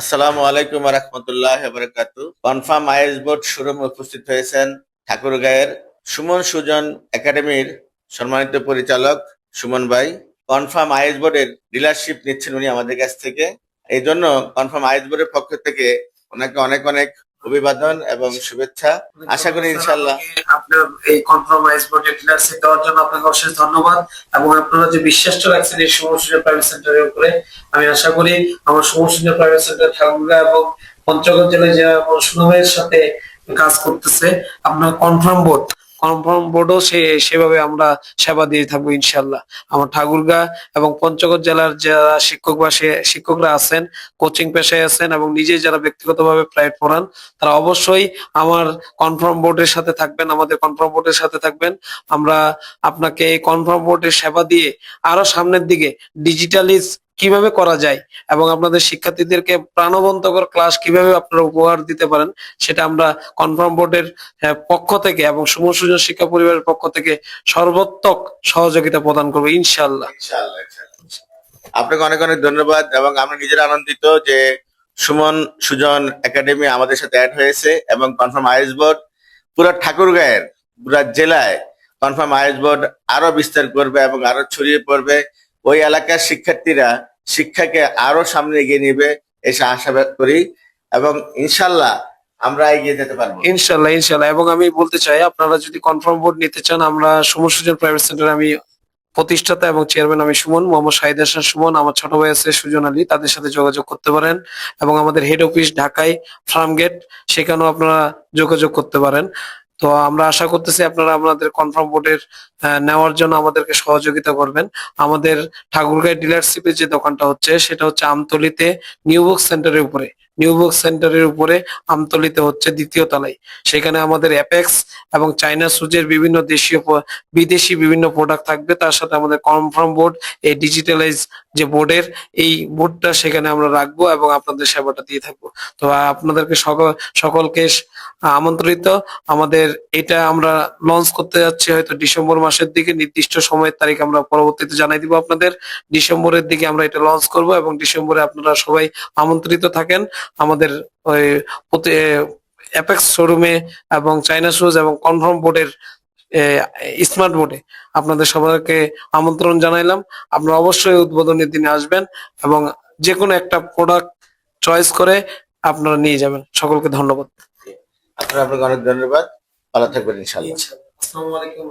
আসসালামু আলাইকুম রহমতুল্লাহ বরকাত। কনফার্ম আইএস বোর্ড শোরুমে উপস্থিত হয়েছেন ঠাকুরগাঁয়ের সুমন সুজন একাডেমির সম্মানিত পরিচালক সুমন ভাই। কনফার্ম আইএস বোর্ডের ডিলারশিপ নিচ্ছেন উনি আমাদের কাছ থেকে। এই জন্য কনফার্ম আইএস বোর্ডের পক্ষ থেকে ওনাকে অনেক অনেক অভিবাদন এবং শুভেচ্ছা। আশা করি ইনশাল্লাহ আপনার এই কম্প্রোমাইজ বোর্ডের ডিলারশিপ দেওয়ার জন্য আপনাকে অশেষ ধন্যবাদ এবং আপনারা যে বিশ্বাসটা রাখছেন এই সমসূচনা প্রাইভেট সেন্টারের উপরে, আমি আশা করি আমার সমসূচনা প্রাইভেট সেন্টার ঠাকুরগা এবং পঞ্চগড় জেলায় যে সুনামের সাথে কাজ করতেছে, আপনার কনফার্ম বোর্ড কনফার্ম বোর্ডও সে, সেভাবে আমরা সেবা দিয়ে থাকব ইনশাল্লাহ আমার ঠাকুরগা এবং পঞ্চগড় জেলার যারা শিক্ষক বা শিক্ষকরা আছেন কোচিং পেশায় আছেন এবং নিজে যারা ব্যক্তিগতভাবে প্রাইভেট পড়ান, তারা অবশ্যই আমার কনফার্ম বোর্ডের সাথে থাকবেন, আমাদের কনফার্ম বোর্ডের সাথে থাকবেন। আমরা আপনাকে এই কনফার্ম বোর্ডের সেবা দিয়ে আরও সামনের দিকে ডিজিটালিজ কীভাবে করা যায় এবং আপনাদের শিক্ষার্থীদেরকে প্রাণবন্তকর ক্লাস কীভাবে আপনারা উপহার দিতে পারেন, সেটা আমরা কনফার্ম বোর্ডের পক্ষ থেকে এবং সুমন শিক্ষা পরিবারের পক্ষ থেকে সর্বোত্তক সহযোগিতা প্রদান করব ইনশাল্লাহ। আপনাকে অনেক অনেক ধন্যবাদ এবং আমরা নিজেরা আনন্দিত যে সুমন সুজন একাডেমি আমাদের সাথে অ্যাড হয়েছে এবং কনফার্ম আইএস বোর্ড পুরো ঠাকুরগাঁয়ের, পুরা জেলায় কনফার্ম আইএস বোর্ড আরও বিস্তার করবে এবং আরও ছড়িয়ে পড়বে ওই এলাকার শিক্ষার্থীরা শিক্ষাকে আরও সামনে এগিয়ে নিবে এসে আশা করি এবং ইনশাল্লাহ আমরা এগিয়ে যেতে পারব। ইনশাল্লাহ ইনশাল্লাহ। এবং আমি বলতে চাই, আপনারা যদি কনফার্ম বোর্ড নিতে চান, আমরা সুমন প্রাইভেট সেন্টার আমি প্রতিষ্ঠাতা এবং চেয়ারম্যান আমি সুমন, মোহাম্মদ শাহিদ হাসান সুমন, আমার ছোট ভাই আছে সুজন আলী, তাদের সাথে যোগাযোগ করতে পারেন এবং আমাদের হেড অফিস ঢাকায় ফার্মগেট সেখানেও আপনারা যোগাযোগ করতে পারেন। তো আমরা আশা করতেছি আপনারা আপনাদের কনফার্ম বোর্ডের নেওয়ার জন্য আমাদেরকে সহযোগিতা করবেন। আমাদের ঠাকুরগাঁও ডিলারশিপের যে দোকানটা হচ্ছে, সেটা হচ্ছে আমতলিতে নিউ বুক সেন্টারের উপরে। নিউ বুক সেন্টারের উপরে আমতলিতে হচ্ছে দ্বিতীয় তলায়। সেখানে আমাদের অ্যাপেক্স এবং চাইনা সুজের বিভিন্ন দেশীয় বিদেশি বিভিন্ন প্রোডাক্ট থাকবে। তার সাথে আমাদের কনফার্ম বোর্ড এই ডিজিটালাইজ যে বোর্ডের এই বোর্ডটা সেখানে আমরা রাখব এবং আপনাদের সেবাটা দিয়ে থাকব। তো আপনাদেরকে সকল, সকলকে আমন্ত্রিত। আমাদের এটা আমরা লঞ্চ করতে যাচ্ছি হয়তো ডিসেম্বর মাসের দিকে। নির্দিষ্ট সময়ের তারিখ আমরা পরবর্তীতে জানাই দিব আপনাদের। ডিসেম্বরের দিকে আমরা এটা লঞ্চ করব এবং ডিসেম্বরে আপনারা সবাই আমন্ত্রিত থাকেন। আমাদের ওই অ্যাপেক্স শোরুমে এবং চাইনা শুজ এবং কনফার্ম বোর্ডের স্মার্ট বোর্ডে। আপনাদের সবাইকে আমন্ত্রণ জানাইলাম। আপনারা অবশ্যই উদ্বোধনের দিনে আসবেন এবং যে কোনো একটা প্রোডাক্ট চয়েস করে আপনারা নিয়ে যাবেন। সকলকে ধন্যবাদ। আপনার আপনাকে অনেক ধন্যবাদ। ভালো থাকবেন ইনশাল্লাহ আসসালামু আলাইকুম।